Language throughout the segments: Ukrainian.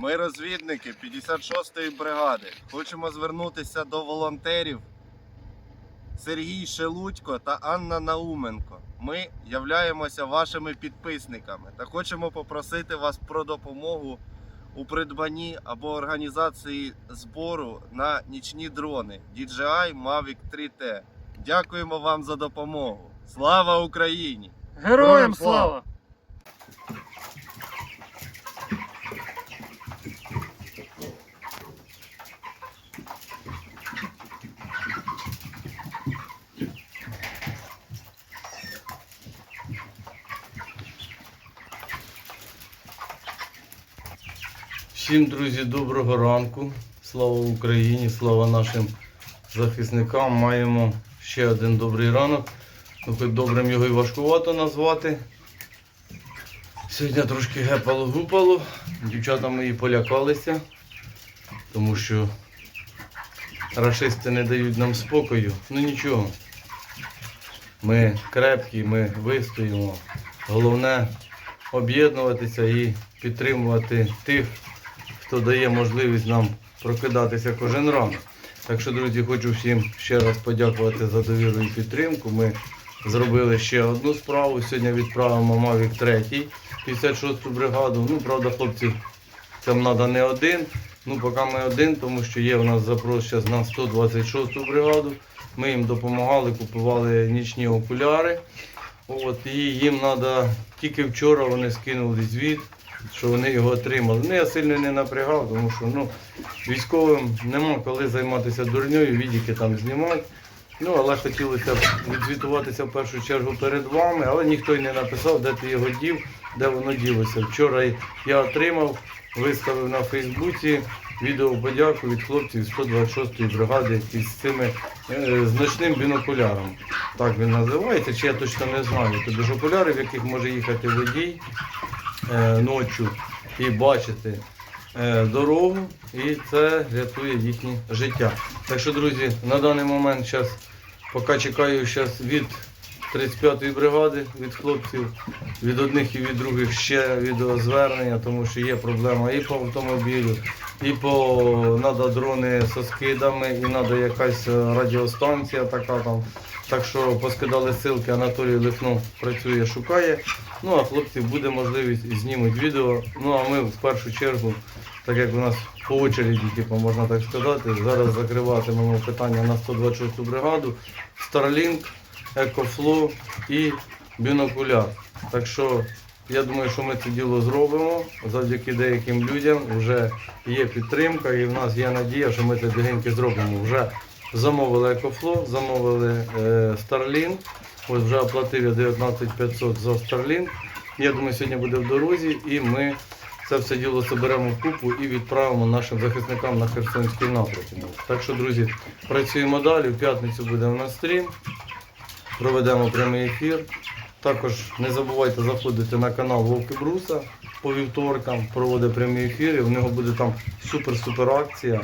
Ми розвідники 56-ї бригади. Хочемо звернутися до волонтерів Сергій Шелудько та Анна Науменко. Ми являємося вашими підписниками та хочемо попросити вас про допомогу у придбанні або організації збору на нічні дрони DJI Mavic 3T. Дякуємо вам за допомогу. Слава Україні! Героям Героям слава! Всім, друзі, доброго ранку. Слава Україні, слава нашим захисникам. Маємо ще один добрий ранок. Ну, добрим його і важкувато назвати. Сьогодні трошки гепало-гупало. Дівчата мої полякалися, тому що рашисти не дають нам спокою. Ну нічого. Ми крепкі, ми вистоїмо. Головне об'єднуватися і підтримувати тих, хто дає можливість нам прокидатися кожен ранок. Так що, друзі, хочу всім ще раз подякувати за довіру і підтримку. Ми зробили ще одну справу. Сьогодні відправимо Mavic 3, 56-ту бригаду. Ну, правда, хлопців там треба не один. Ну, поки ми один, тому що є у нас запрос зараз на 126-ту бригаду. Ми їм допомагали, купували нічні окуляри. От, і їм треба, тільки вчора вони скинули звіт, що вони його отримали. Ну, я сильно не напрягав, тому що ну, військовим нема коли займатися дурньою, відіки там знімати. Ну, але хотілося відзвітуватися в першу чергу перед вами, але ніхто й не написав, де ти його дів, де воно ділося. Вчора я отримав, виставив на Фейсбуці відео подяку від хлопців 126-ї бригади із цими е, значним бінокуляром. Так він називається, чи я точно не знаю. Тобто ж окуляри, в яких може їхати водій ночі і бачити е, дорогу, і це рятує їхнє життя. Так що, друзі, на даний момент зараз, поки чекаю щас від 35-ї бригади, від хлопців, від одних і від других ще відеозвернення, тому що є проблема і по автомобілю, і по надо дрони зі скидами, і треба якась е, радіостанція така там. Так що поскидали ссылки, Анатолій Лихнов працює, шукає. Ну а хлопці буде можливість знімуть відео. Ну а ми в першу чергу, так як у нас по очереді, типу, можна так сказати, зараз закриватимемо питання на 126 бригаду, Starlink, EcoFlow і бінокуляр. Так що я думаю, що ми це діло зробимо. Завдяки деяким людям вже є підтримка і в нас є надія, що ми це бігеньки зробимо. Вже замовили EcoFlow, замовили е, Starlink. Ось вже оплатив я 19 500 за Starlink. Я думаю, сьогодні буде в дорозі і ми це все діло соберемо в купу і відправимо нашим захисникам на Херсонський напрямок. Так що, друзі, працюємо далі. В п'ятницю буде у нас стрім. Проведемо прямий ефір. Також не забувайте заходити на канал Вовки Бруса по вівторкам, проводить прямі ефіри. В нього буде там супер-супер акція.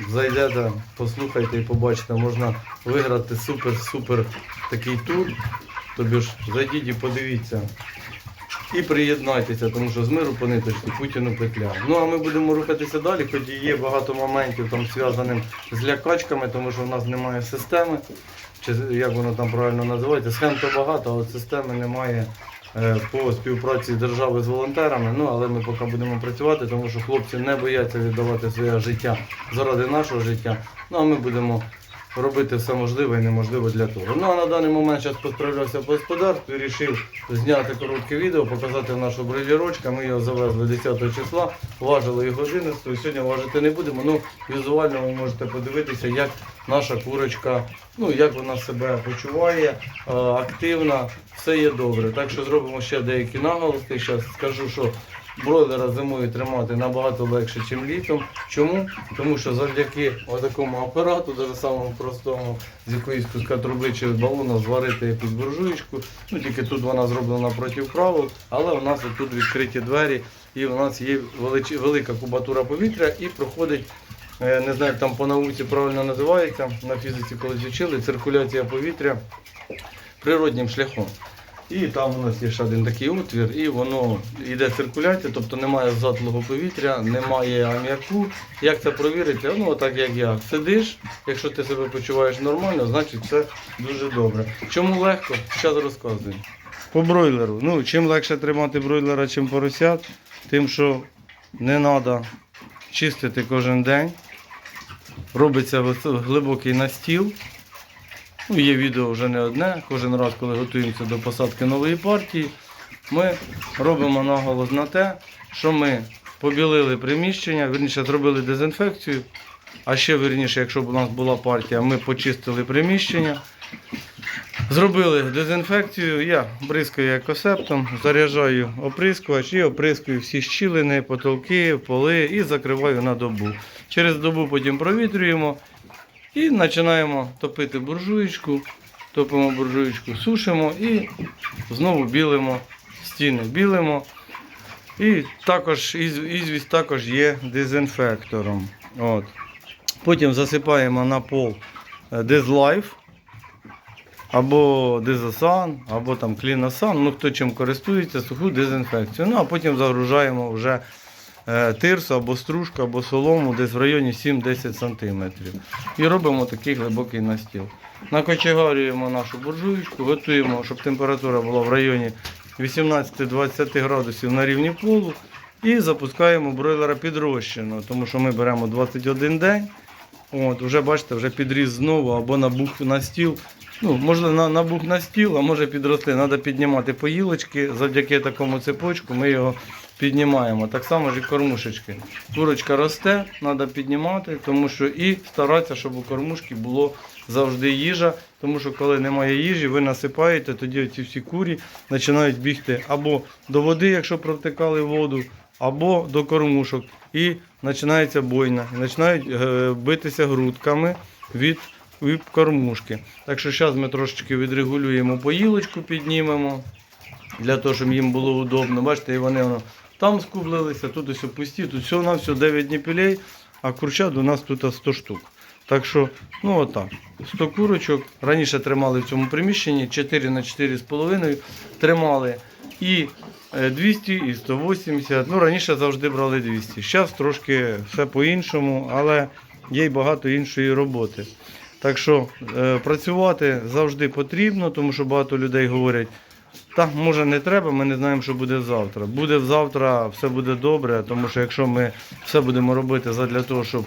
Зайдете, послухайте і побачите, можна виграти супер-супер такий тур. Тобі ж зайдіть і подивіться. І приєднайтеся, тому що з миру по ниточці Путіну петля. Ну а ми будемо рухатися далі, хоч і є багато моментів там зв'язаних з лякачками, тому що в нас немає системи, чи як воно там правильно називається. Схем то багато, а системи немає по співпраці держави з волонтерами. Ну але ми поки будемо працювати, тому що хлопці не бояться віддавати своє життя заради нашого життя. Ну а ми будемо робити все можливе і неможливе для того. Ну а на даний момент зараз посправлявся по господарству і вирішив зняти коротке відео, показати нашого бройлерочка. Ми його завезли 10 числа, важили його 11, сьогодні важити не будемо. Ну візуально ви можете подивитися, як наша курочка, ну як вона себе почуває, активна, все є добре. Так що зробимо ще деякі наголоски. Зараз скажу, що бройлера зимою тримати набагато легше, ніж літом. Чому? Тому що завдяки такому апарату, дуже самому простому, з якоїсь куска труби чи балона зварити якусь буржуєчку. Ну тільки тут вона зроблена проти правил, але у нас тут відкриті двері і у нас є велика кубатура повітря і проходить. е, Не знаю, як там по науці правильно називається, на фізиці колись вчили, циркуляція повітря природнім шляхом. І там у нас є ще один такий отвір, і воно йде циркуляція, тобто немає затлого повітря, немає аміаку. Як це провірити? Ну, так як я. Сидиш, якщо ти себе почуваєш нормально, значить все дуже добре. Чому легко? Зараз розказую. По бройлеру. Ну, чим легше тримати бройлера, чим поросят, тим, що не треба чистити кожен день. Робиться глибокий настіл. Ну, є відео вже не одне. Кожен раз, коли готуємося до посадки нової партії, ми робимо наголос на те, що ми побілили приміщення, вірніше зробили дезінфекцію. А ще вірніше, якщо б у нас була партія, ми почистили приміщення. Зробили дезінфекцію, я бризкаю екосептом, заряджаю оприскувач і оприскую всі щілини, потолки, поли і закриваю на добу. Через добу потім провітрюємо і починаємо топити буржуєчку, топимо буржуєчку, сушимо і знову білимо стіни. Білимо. І також із, ізвість також є дезінфектором. От. Потім засипаємо на пол е, дезлайф або дезосан, або там кліносан, ну хто чим користується, суху дезінфекцію. Ну а потім загружаємо вже тирсу або стружку, або солому десь в районі 7-10 см. І робимо такий глибокий настіл. Накочегарюємо нашу буржуєчку, готуємо, щоб температура була в районі 18-20 градусів на рівні полу. І запускаємо бройлера підрощеного, тому що ми беремо 21 день. От, вже бачите, вже підріс знову або набух на стіл. Ну, можливо, на, набух на стіл, а може підрости. Треба піднімати поїлочки. Завдяки такому цепочку ми його піднімаємо. Так само ж і кормушечки. Курочка росте, треба піднімати, тому що і старатися, щоб у кормушки було завжди їжа. Тому що коли немає їжі, ви насипаєте, тоді ці всі курі починають бігти або до води, якщо провтикали воду, або до кормушок. І починається бойня. Починають е, битися грудками від кормушки. Так що зараз ми трошечки відрегулюємо поїлочку, піднімемо, для того, щоб їм було удобно. Бачите, і вони воно там скублилися, тут ось пусті, тут всього на все 9 ніпілей, а курчат у нас тут 100 штук. Так що, ну отак. 100 курочок. Раніше тримали в цьому приміщенні 4 на 4,5 тримали і е, 200, і 180. Ну, раніше завжди брали 200. Зараз трошки все по-іншому, але є й багато іншої роботи. Так що е, працювати завжди потрібно, тому що багато людей говорять, та може не треба, ми не знаємо, що буде завтра. Буде завтра, все буде добре, тому що якщо ми все будемо робити для того, щоб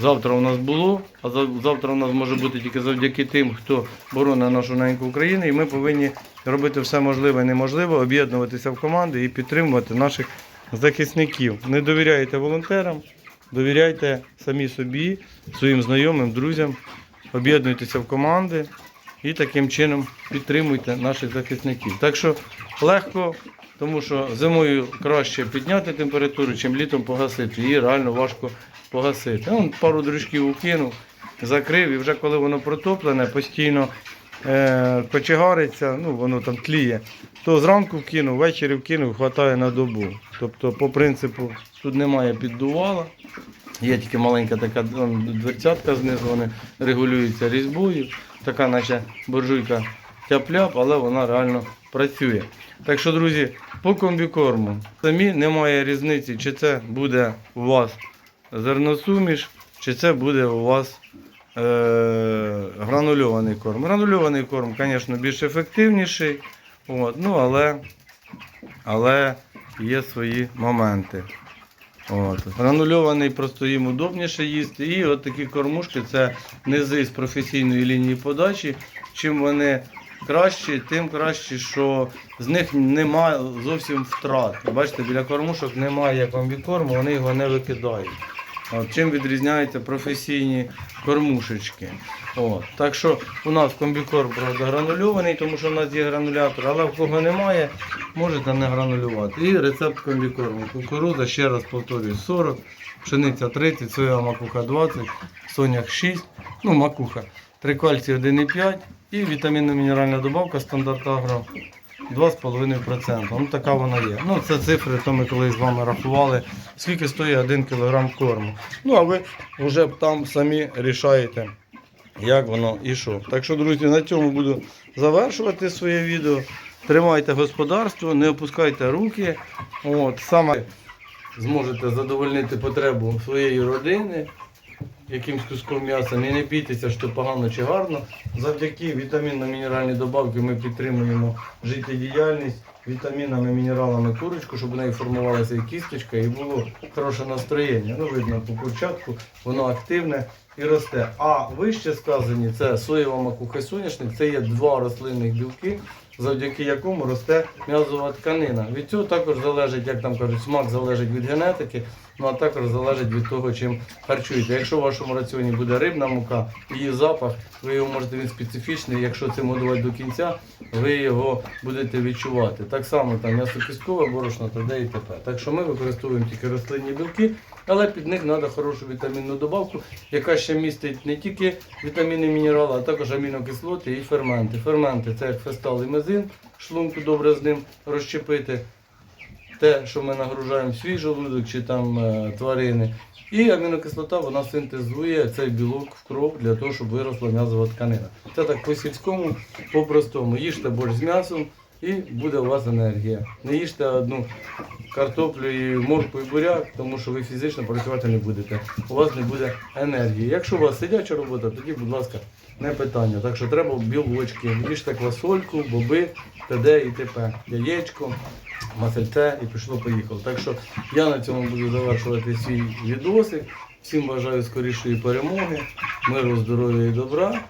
завтра у нас було, а завтра у нас може бути тільки завдяки тим, хто боронить нашу неньку Україну, і ми повинні робити все можливе і неможливе, об'єднуватися в команди і підтримувати наших захисників. Не довіряйте волонтерам, довіряйте самі собі, своїм знайомим, друзям, об'єднуйтеся в команди і таким чином підтримуйте наших захисників. Так що легко, тому що зимою краще підняти температуру, чим літом погасити. Її реально важко погасити. Он пару дрючків укинув, закрив, і вже коли воно протоплене, постійно е, кочегариться, ну воно там тліє, то зранку вкинув, ввечері вкинув, хватає на добу. Тобто, по принципу, тут немає піддувала. Є тільки маленька така дверцятка знизу, вони регулюються різьбою. Така наче буржуйка тяп-ляп, але вона реально працює. Так що, друзі, по комбікорму самі немає різниці, чи це буде у вас зерносуміш, чи це буде у вас е, гранульований корм. Гранульований корм, звісно, більш ефективніший, от, ну, але, але є свої моменти. От. Гранульований просто їм удобніше їсти. І от такі кормушки це низи з професійної лінії подачі. Чим вони кращі, тим краще, що з них немає зовсім втрат. Бачите, біля кормушок немає комбікорму, вони його не викидають. От, чим відрізняються професійні кормушечки. От. Так що у нас комбікорм правда, гранульований, тому що в нас є гранулятор, але в кого немає, можете не гранулювати. І рецепт комбікорму. Кукурудза, ще раз повторюю, 40, пшениця 30, соєва макуха 20, соняк 6, ну макуха, трикальцій 1,5 і вітамінно-мінеральна добавка стандарт агро 2,5%. Ну така вона є. Ну це цифри, то ми колись з вами рахували, скільки стоїть 1 кг корму. Ну а ви вже там самі рішаєте, як воно і що. Так що, друзі, на цьому буду завершувати своє відео. тримайте господарство, не опускайте руки. От, саме зможете задовольнити потребу своєї родини якимсь куском м'яса. Не, не бійтеся, що погано чи гарно. Завдяки вітамінно-мінеральній добавки ми підтримуємо життєдіяльність вітамінами, мінералами курочку, щоб у неї формувалася і кісточка, і було хороше настроєння. Ну, видно, по початку воно активне і росте. А вище сказані це соєва макуха соняшник, це є два рослинних білки, завдяки якому росте м'язова тканина. Від цього також залежить, як там кажуть, смак залежить від генетики, ну а також залежить від того, чим харчуєте. Якщо в вашому раціоні буде рибна мука, її запах, ви його можете він специфічний. Якщо цим годувати до кінця, ви його будете відчувати. Так само там м'ясо-кісткове борошно та де і т.п. Так що ми використовуємо тільки рослинні білки, але під них треба хорошу вітамінну добавку, яка ще містить не тільки вітаміни, мінерали, а також амінокислоти і ферменти. Ферменти це як фестал і мезин, шлунку добре з ним розщепити. Те, що ми нагружаємо свій желудок чи там е, тварини. І амінокислота вона синтезує цей білок в кров для того, щоб виросла м'язова тканина. Це так по сільському, по-простому. Їжте борщ з м'ясом і буде у вас енергія. Не їжте одну картоплю і морку і буряк, тому що ви фізично працювати не будете. У вас не буде енергії. Якщо у вас сидяча робота, тоді, будь ласка, не питання. Так що треба білочки. Їжте квасольку, боби, т.д. і т.п. Яєчко, масельце і пішло-поїхало. Так що я на цьому буду завершувати свій відосик. Всім бажаю скорішої перемоги, миру, здоров'я і добра.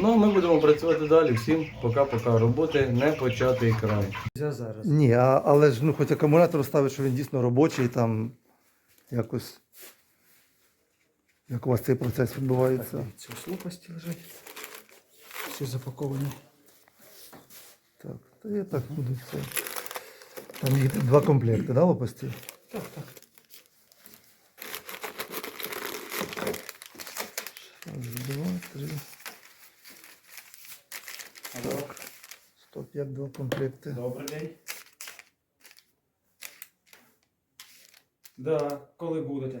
Ну а ми будемо працювати далі. Всім пока-пока. Роботи не початий край. Зараз. Ні, а, але ж ну, хоч акумулятор ставить, що він дійсно робочий, там якось. Як у вас цей процес відбувається? Ці ось лопасті лежать. Всі запаковані. Так, та я так буду все. Там їх два комплекти, да, лопасті? Так, так. Раз, два, три. Так. Стоп, як два комплекти. Добрий день. Да, коли будете?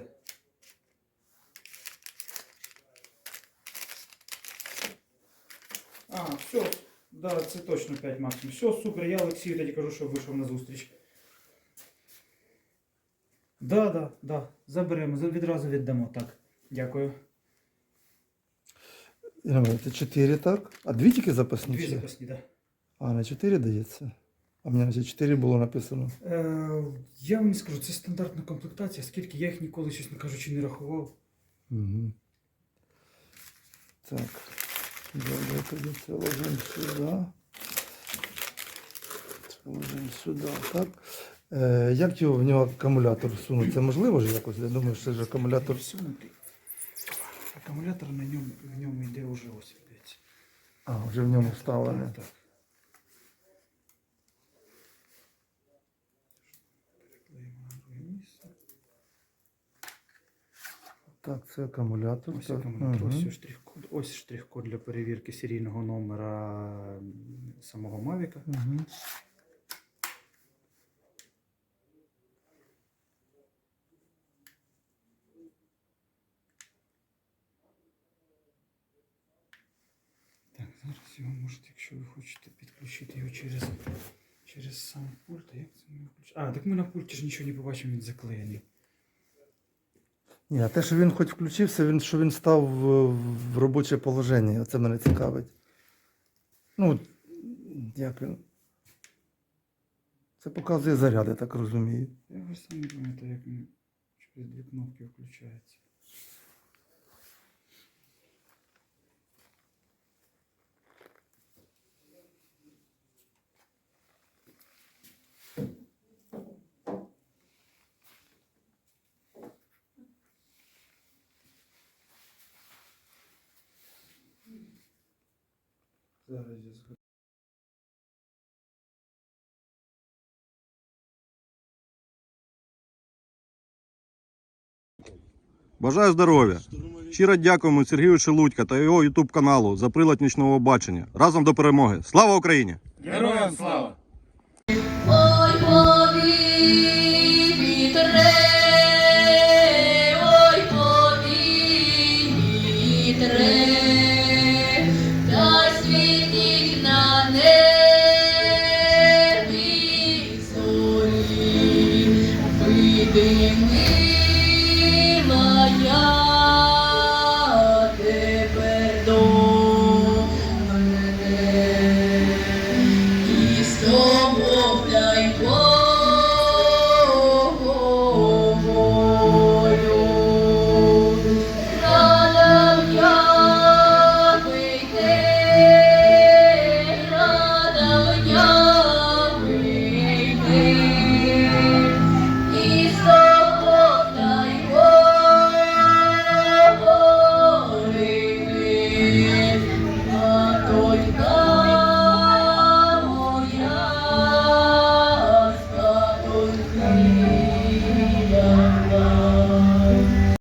А, все. Да, це точно 5 максимум. Все, супер, я Олексію тоді кажу, що вийшов на зустріч. Да, да, да. Заберемо, відразу віддамо. Так. Дякую. Ірина, Це чотири, так? А дві тільки запасні? Дві запасні, да. А, на чотири дається? А мені на чотири було написано. Е, я вам не скажу, це стандартна комплектація, скільки я їх ніколи, чесно кажучи, не рахував. Угу. Так. Добре, тоді це ложимо сюди. Це ложимо сюди. Так. Е, як його в нього акумулятор всунути? Це можливо ж якось? Я думаю, що це ж акумулятор. Всунути. Акумулятор на ньому, в ньому йде вже ось. А, вже в ньому вставлений. Так, так. Так, це акумулятор. Ось так. акумулятор, Мгм. ось штрих-код. Ось штрих-код для перевірки серійного номера самого Мавіка. Мгм. Так, зараз його можете, якщо ви хочете підключити його через, через сам пульт. А як це ми включимо? А, так ми на пульті ж нічого не побачимо, він заклеєний. Ні, а те, що він хоч включився, він, що він став в, в робоче положення. Це мене цікавить. Ну, як він. Це показує заряди, так розумію. Я вже сам не пам'ятаю, як він через дві кнопки включається. Зараз я скажу. Бажаю здоров'я! Щиро дякуємо Сергію Шелудька та його ютуб каналу за прилад нічного бачення. Разом до перемоги! Слава Україні! Героям слава!